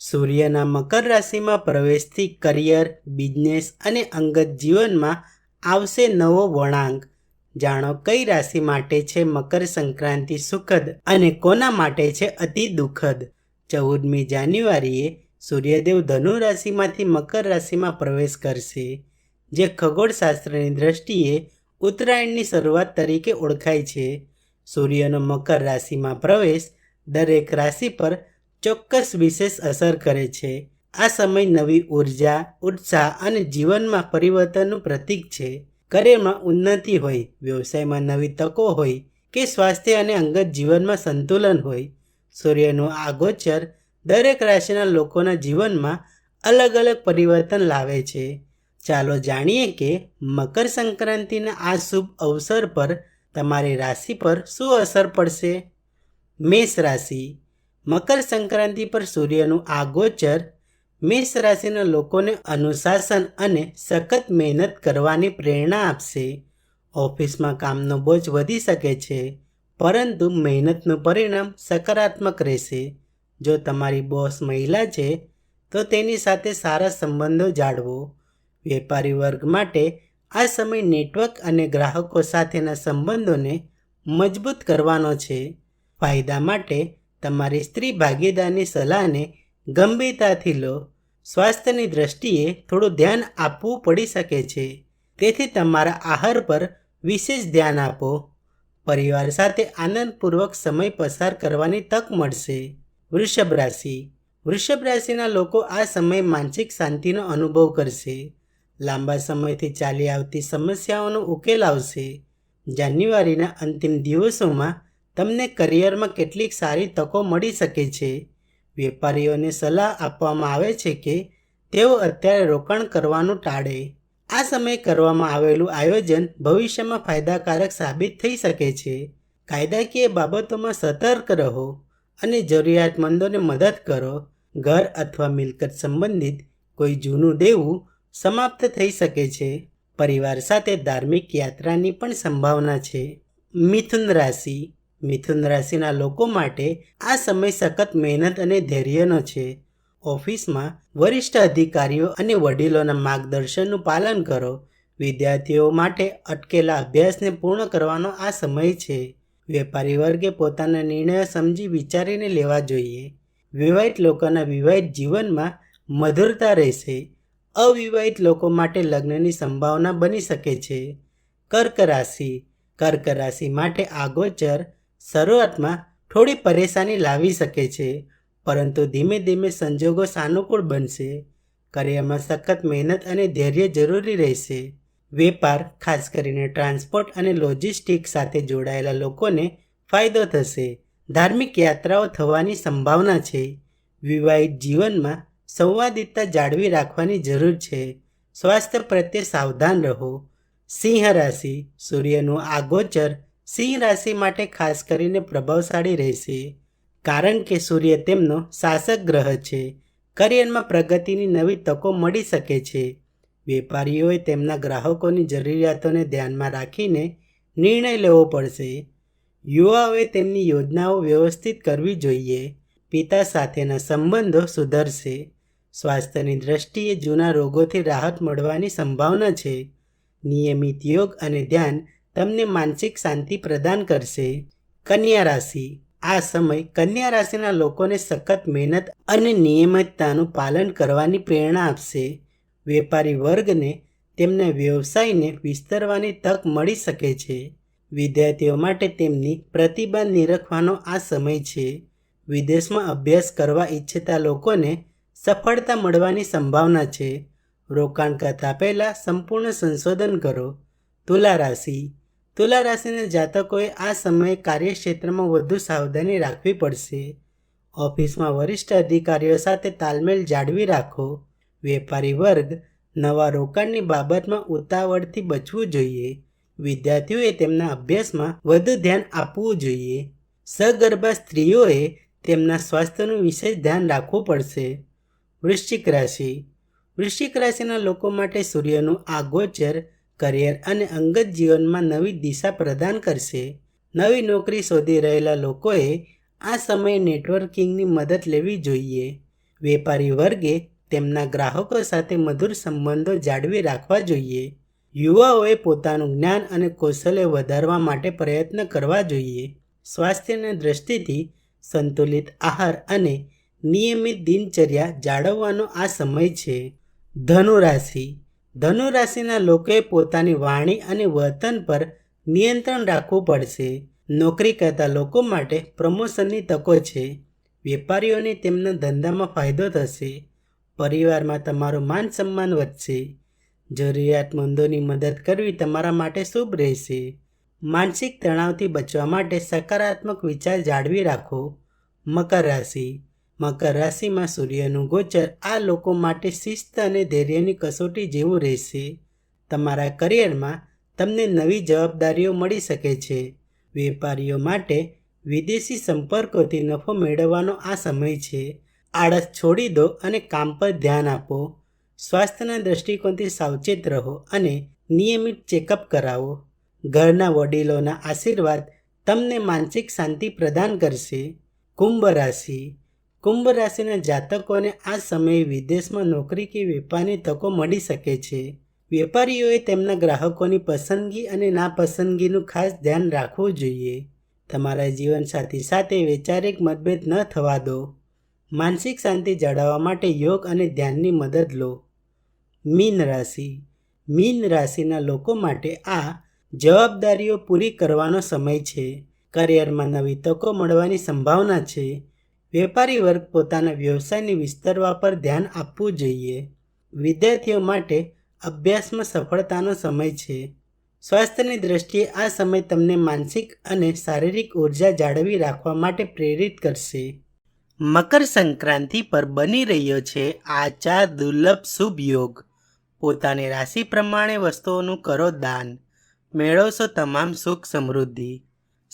સૂર્યના મકર રાશિમાં પ્રવેશથી career, business અને અંગત જીવનમાં આવશે નવો વળાંક. જાણો કઈ રાશિ માટે છે મકર સંક્રાંતિ સુખદ અને કોના માટે છે અતિ દુઃખદ? ચૌદમી જાન્યુઆરીએ સૂર્યદેવ ધનુ રાશિમાંથી મકર રાશિમાં પ્રવેશ કરશે, જે ખગોળશાસ્ત્રની દ્રષ્ટિએ ઉત્તરાયણની શરૂઆત તરીકે ઓળખાય છે. સૂર્યનો મકર રાશિમાં પ્રવેશ દરેક રાશિ પર ચોક્કસ વિશેષ અસર કરે છે. આ સમય નવી ઊર્જા, ઉત્સાહ અને જીવનમાં પરિવર્તનનું પ્રતીક છે. કરિયરમાં ઉન્નતિ હોય, વ્યવસાયમાં નવી તકો હોય કે સ્વાસ્થ્ય અને અંગત જીવનમાં સંતુલન હોય, સૂર્યનું આ ગોચર દરેક રાશિના લોકોના જીવનમાં અલગ અલગ પરિવર્તન લાવે છે. ચાલો જાણીએ કે મકર સંક્રાંતિના આ શુભ અવસર પર તમારી રાશિ પર શું અસર પડશે? મેષ રાશિ મકર સંક્રાંતિ પર સૂર્યનું આ ગોચર મેષ રાશિના લોકોને અનુશાસન અને સખત મહેનત કરવાની પ્રેરણા આપશે. ઓફિસમાં કામનો બોજ વધી શકે છે, પરંતુ મહેનતનું પરિણામ સકારાત્મક રહેશે. જો તમારી બોસ મહિલા છે, તો તેની સાથે સારા સંબંધો જાળવો. વેપારી વર્ગ માટે આ સમય નેટવર્ક અને ગ્રાહકો સાથેના સંબંધોને મજબૂત કરવાનો છે. ફાયદા માટે તમારી સ્ત્રી ભાગીદારની સલાહને ગંભીરતાથી લો. સ્વાસ્થ્યની દ્રષ્ટિએ થોડું ધ્યાન આપવું પડી શકે છે. તેથી તમારા આહાર પર વિશેષ ધ્યાન આપો. પરિવાર સાથે આનંદપૂર્વક સમય પસાર કરવાની તક મળશે. વૃષભ રાશિ. વૃષભ રાશિના લોકો આ સમય માનસિક શાંતિનો અનુભવ કરશે. લાંબા સમયથી ચાલી આવતી સમસ્યાઓનો ઉકેલ આવશે. જાન્યુઆરીના અંતિમ દિવસોમાં તમને કરિયરમાં કેટલીક સારી તકો મળી શકે છે? વેપારીઓને સલાહ આપવામાં આવે છે કે તેઓ અત્યારે રોકાણ કરવાનું ટાળે. આ સમયે કરવામાં આવેલું આયોજન ભવિષ્યમાં ફાયદાકારક સાબિત થઈ શકે છે. કાયદાકીય બાબતોમાં સતર્ક રહો અને જરૂરિયાતમંદોને મદદ કરો. ઘર અથવા મિલકત સંબંધિત કોઈ જૂનું દેવું સમાપ્ત થઈ શકે છે. પરિવાર સાથે ધાર્મિક યાત્રાની પણ સંભાવના છે. મિથુન રાશિ મિથુન રાશિના લોકો માટે આ સમય સખત મહેનત અને ધૈર્યનો છે. ઓફિસમાં વરિષ્ઠ અધિકારીઓ અને વડીલોના માર્ગદર્શનનું પાલન કરો. વિદ્યાર્થીઓ માટે અટકેલા અભ્યાસને પૂર્ણ કરવાનો આ સમય છે. વેપારી વર્ગે પોતાના નિર્ણયો સમજી વિચારીને લેવા જોઈએ. વિવાહિત લોકોના વિવાહિત જીવનમાં મધુરતા રહેશે. અવિવાહિત લોકો માટે લગ્નની સંભાવના બની શકે છે. કર્ક રાશિ. કર્ક રાશિ માટે આ ગોચર શરૂઆતમાં થોડી પરેશાની લાવી શકે છે, પરંતુ ધીમે ધીમે સંજોગો સાનુકૂળ બનશે. કરિયરમાં સખત મહેનત અને ધૈર્ય જરૂરી રહેશે. વેપાર, ખાસ કરીને ટ્રાન્સપોર્ટ અને લોજિસ્ટિક સાથે જોડાયેલા લોકોને ફાયદો થશે. ધાર્મિક યાત્રાઓ થવાની સંભાવના છે. વિવાહિત જીવનમાં સંવાદિતતા જાળવી રાખવાની જરૂર છે. સ્વાસ્થ્ય પ્રત્યે સાવધાન રહો. સિંહ રાશિ, સૂર્યનું આ ગોચર સિંહ રાશિ માટે ખાસ કરીને પ્રભાવશાળી રહેશે. કારણ કે સૂર્ય તેમનો શાસક ગ્રહ છે. કરિયરમાં પ્રગતિની નવી તકો મળી શકે છે. વેપારીઓએ તેમના ગ્રાહકોની જરૂરિયાતોને ધ્યાનમાં રાખીને નિર્ણય લેવો પડશે. યુવાઓએ તેમની યોજનાઓ વ્યવસ્થિત કરવી જોઈએ. પિતા સાથેના સંબંધો સુધરશે. સ્વાસ્થ્યની દ્રષ્ટિએ જૂના રોગોથી રાહત મળવાની સંભાવના છે. નિયમિત યોગ અને ધ્યાન તમને માનસિક શાંતિ પ્રદાન કરશે. કન્યા રાશિ. આ સમય કન્યા રાશિના લોકોને સખત મહેનત અને નિયમિતતાનું પાલન કરવાની પ્રેરણા આપશે. વેપારી વર્ગને તેમના વ્યવસાયને વિસ્તરવાની તક મળી શકે છે. વિદ્યાર્થીઓ માટે તેમની પ્રતિભા નિરખવાનો આ સમય છે. વિદેશમાં અભ્યાસ કરવા ઈચ્છતા લોકોને સફળતા મળવાની સંભાવના છે. રોકાણ કરતાં પહેલાં સંપૂર્ણ સંશોધન કરો. તુલા રાશિ. તુલા રાશિના જાતકોએ આ સમયે કાર્યક્ષેત્રમાં વધુ સાવધાની રાખવી પડશે. ઓફિસમાં વરિષ્ઠ અધિકારીઓ સાથે તાલમેલ જાળવી રાખો. વેપારી વર્ગ, નવા રોકાણની બાબતમાં ઉતાવળથી બચવું જોઈએ. વિદ્યાર્થીઓએ તેમના અભ્યાસમાં વધુ ધ્યાન આપવું જોઈએ. સગર્ભા સ્ત્રીઓએ તેમના સ્વાસ્થ્યનું વિશેષ ધ્યાન રાખવું પડશે. વૃશ્ચિક રાશિ. વૃશ્ચિક રાશિના લોકો માટે સૂર્યનું આ ગોચર કરિયર અને અંગત જીવનમાં નવી દિશા પ્રદાન કરશે. નવી નોકરી શોધી રહેલા લોકોએ આ સમયે નેટવર્કિંગની મદદ લેવી જોઈએ. વેપારી વર્ગે તેમના ગ્રાહકો સાથે મધુર સંબંધો જાળવી રાખવા જોઈએ. યુવાઓએ પોતાનું જ્ઞાન અને કૌશલ્ય વધારવા માટે પ્રયત્ન કરવા જોઈએ. સ્વાસ્થ્યની દ્રષ્ટિથી સંતુલિત આહાર અને નિયમિત દિનચર્યા જાળવવાનો આ સમય છે. ધનુ રાશિ ધનુ રાશિના લોકોએ પોતાની વાણી અને વર્તન પર નિયંત્રણ રાખવું પડશે. નોકરી કરતા લોકો માટે પ્રમોશનની તકો છે. વેપારીઓને તેમના ધંધામાં ફાયદો થશે. પરિવારમાં તમારું માન સન્માન વધશે. જરૂરિયાતમંદોની મદદ કરવી તમારા માટે શુભ રહેશે. માનસિક તણાવથી બચવા માટે સકારાત્મક વિચાર જાળવી રાખો. મકર રાશિ. મકર રાશિમાં સૂર્યનું ગોચર આ લોકો માટે શિસ્ત અને ધૈર્યની કસોટી જેવું રહેશે. તમારા કરિયરમાં તમને નવી જવાબદારીઓ મળી શકે છે. વેપારીઓ માટે વિદેશી સંપર્કોથી નફો મેળવવાનો આ સમય છે. આળસ છોડી દો અને કામ પર ધ્યાન આપો. સ્વાસ્થ્યના દૃષ્ટિકોણથી સાવચેત રહો અને નિયમિત ચેકઅપ કરાવો. ઘરના વડીલોના આશીર્વાદ તમને માનસિક શાંતિ પ્રદાન કરશે. કુંભ રાશિ કુંભ રાશિના જાતકોને આ સમયે વિદેશમાં નોકરી કે વેપારની તકો મળી શકે છે. વેપારીઓએ તેમના ગ્રાહકોની પસંદગી અને નાપસંદગીનું ખાસ ધ્યાન રાખવું જોઈએ. તમારા જીવનસાથી સાથે વૈચારિક મતભેદ ન થવા દો. માનસિક શાંતિ જાળવવા માટે યોગ અને ધ્યાનની મદદ લો. મીન રાશિ. મીન રાશિના લોકો માટે આ જવાબદારીઓ પૂરી કરવાનો સમય છે. કરિયરમાં નવી તકો મળવાની સંભાવના છે. વેપારી વર્ગ પોતાના વ્યવસાયને વિસ્તરવા પર ધ્યાન આપવું જોઈએ. વિદ્યાર્થીઓ માટે અભ્યાસમાં સફળતાનો સમય છે. સ્વાસ્થ્યની દ્રષ્ટિએ આ સમય તમને માનસિક અને શારીરિક ઊર્જા જાળવી રાખવા માટે પ્રેરિત કરશે. મકર સંક્રાંતિ પર બની રહ્યો છે આ ચાર દુર્લભ શુભ યોગ. પોતાની રાશિ પ્રમાણે વસ્તુઓનું કરો દાન. મેળવશો તમામ સુખ સમૃદ્ધિ.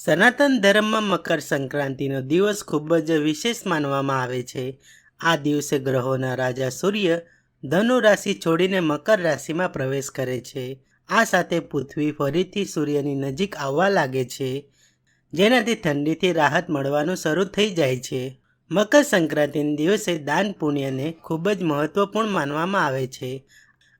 સનાતન ધર્મમાં મકર સંક્રાંતિનો દિવસ ખૂબ જ વિશેષ માનવામાં આવે છે. આ દિવસે ગ્રહોના રાજા સૂર્ય ધનુ રાશિ છોડીને મકર રાશિમાં પ્રવેશ કરે છે. આ સાથે પૃથ્વી ફરીથી સૂર્યની નજીક આવવા લાગે છે, જેનાથી ઠંડીથી રાહત મળવાનું શરૂ થઈ જાય છે. મકર સંક્રાંતિના દિવસે દાન પુણ્યને ખૂબ જ મહત્વપૂર્ણ માનવામાં આવે છે.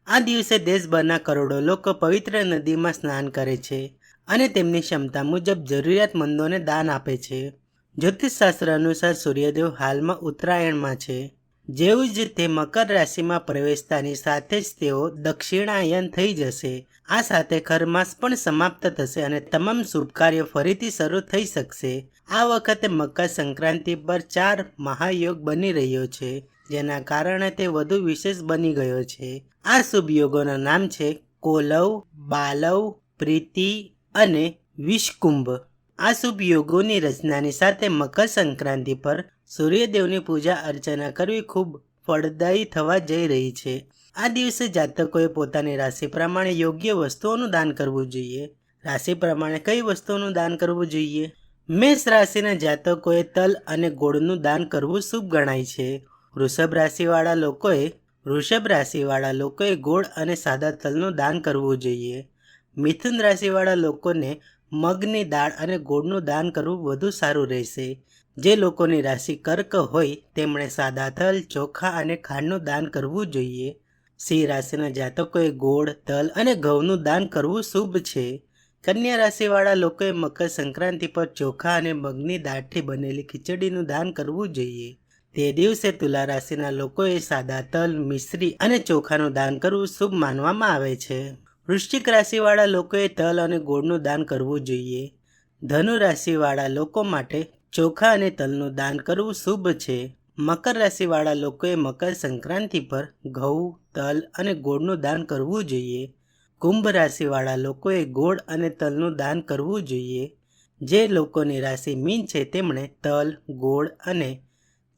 આ દિવસે દેશભરના કરોડો લોકો પવિત્ર નદીમાં સ્નાન કરે છે. અને તેમની ક્ષમતા મુજબ જરૂરિયાતમંદોને દાન આપે છે. જ્યોતિષશાસ્ત્ર અનુસાર સૂર્યદેવ હાલમાં ઉત્તરાયણમાં છે. જેવું જ તે મકર રાશિમાં પ્રવેશતાની સાથે જ તેઓ દક્ષિણાયન થઈ જશે. આ સાથે ખરમાસ પણ સમાપ્ત થશે અને તમામ શુભ કાર્યો ફરીથી શરૂ થઈ શકશે. આ વખતે મકર સંક્રાંતિ પર ચાર મહાયોગ બની રહ્યો છે, જેના કારણે તે વધુ વિશેષ બની ગયો છે. આ શુભ યોગોના નામ છે, કોલવ, બાલવ, પ્રીતિ અને વિષકુંભ આ શુભ યોગોની રચનાની સાથે મકર સંક્રાંતિ પર સૂર્યદેવની પૂજા અર્ચના કરવી ખૂબ ફળદાયી થવા જઈ રહી છે. આ દિવસે જાતકોએ પોતાની રાશિ પ્રમાણે યોગ્ય વસ્તુઓનું દાન કરવું જોઈએ. રાશિ પ્રમાણે કઈ વસ્તુઓનું દાન કરવું જોઈએ? મેષ રાશિના જાતકોએ તલ અને ગોળનું દાન કરવું શુભ ગણાય છે. વૃષભ રાશિવાળા લોકોએ, વૃષભ રાશિવાળા લોકોએ ગોળ અને સાદા તલનું દાન કરવું જોઈએ. મિથુન રાશિવાળા લોકોને મગની દાળ અને ગોળનું દાન કરવું વધુ સારું રહેશે. જે લોકોની રાશિ કર્ક હોય, તેમણે સાદા તલ, ચોખા અને ખાંડનું દાન કરવું જોઈએ. સિંહ રાશિના જાતકોએ ગોળ, તલ અને ઘઉંનું દાન કરવું શુભ છે. કન્યા રાશિવાળા લોકોએ મકર સંક્રાંતિ પર ચોખા અને મગની દાળથી બનેલી ખીચડીનું દાન કરવું જોઈએ. તે દિવસે તુલા રાશિના લોકોએ સાદા તલ, મિશ્રી અને ચોખાનું દાન કરવું શુભ માનવામાં આવે છે. વૃશ્ચિક રાશિવાળા લોકોએ તલ અને ગોળનું દાન કરવું જોઈએ. ધનુ રાશિવાળા લોકો માટે ચોખા અને તલનું દાન કરવું શુભ છે. મકર રાશિવાળા લોકોએ મકર સંક્રાંતિ પર ઘઉં, તલ અને ગોળનું દાન કરવું જોઈએ. કુંભ રાશિવાળા લોકોએ ગોળ અને તલનું દાન કરવું જોઈએ. જે લોકોની રાશિ મીન છે, તેમણે તલ, ગોળ અને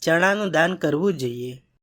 ચણાનું દાન કરવું જોઈએ.